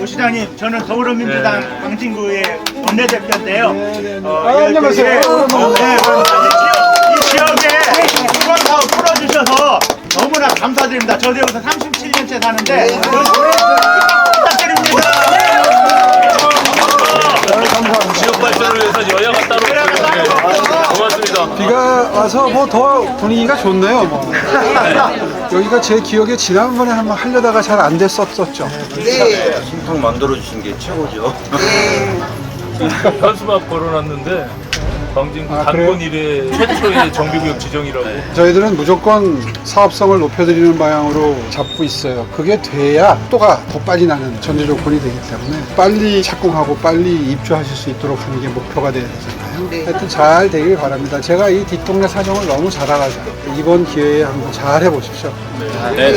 오 시장님, 저는 더불어민주당 광진구의 원내대표인데요. 네, 어, 아, 예, 안녕하세요. 예, 어, 네, 이 지역, 이 지역에 수건 사업 풀어주셔서 너무나 감사드립니다. 저도 여기서 37년째 사는데 부탁드립니다. 지역 발전을 위해서 여야가 따로 있어요. 고맙습니다. 비가 와서 뭐 더 분위기가 좋네요. 뭐. 여기가 제 기억에 지난번에 한번 하려다가 잘 안 됐었었죠. 신풍 만들어 주신 게 최고죠. 현수막 걸어놨는데 광진구 아, 단군 이래 최초의 정비구역 지정이라고. 저희들은 무조건 사업성을 높여드리는 방향으로 잡고 있어요. 그게 돼야 또가 더 빨리 나는 전제 조건이 되기 때문에 빨리 착공하고 빨리 입주하실 수 있도록 하는 게 목표가 돼야 되잖아요. 하여튼 잘 되길 바랍니다. 제가 이 뒷동네 사정을 너무 잘 알아서 이번 기회에 한번 잘 해보십시오. 네.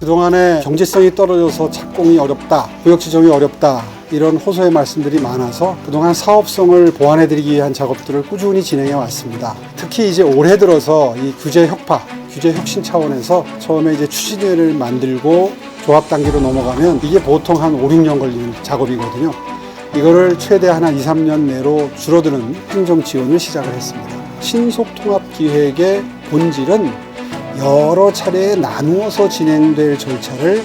그동안에 경제성이 떨어져서 착공이 어렵다, 구역 지정이 어렵다, 이런 호소의 말씀들이 많아서 그동안 사업성을 보완해드리기 위한 작업들을 꾸준히 진행해 왔습니다. 특히 이제 올해 들어서 이 규제 혁파, 규제 혁신 차원에서 처음에 이제 추진회를 만들고 조합 단계로 넘어가면 이게 보통 한 5, 6년 걸리는 작업이거든요. 이거를 최대 한 2, 3년 내로 줄어드는 행정 지원을 시작을 했습니다. 신속 통합 기획의 본질은 여러 차례 나누어서 진행될 절차를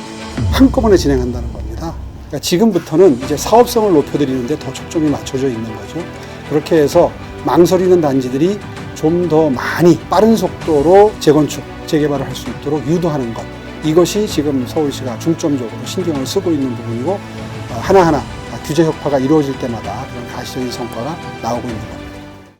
한꺼번에 진행한다는 겁니다. 그러니까 지금부터는 이제 사업성을 높여드리는데 더 초점이 맞춰져 있는 거죠. 그렇게 해서 망설이는 단지들이 좀 더 많이 빠른 속도로 재건축, 재개발을 할 수 있도록 유도하는 것. 이것이 지금 서울시가 중점적으로 신경을 쓰고 있는 부분이고 어, 하나하나 규제 혁파가 이루어질 때마다 그런 가시적인 성과가 나오고 있는 겁니다.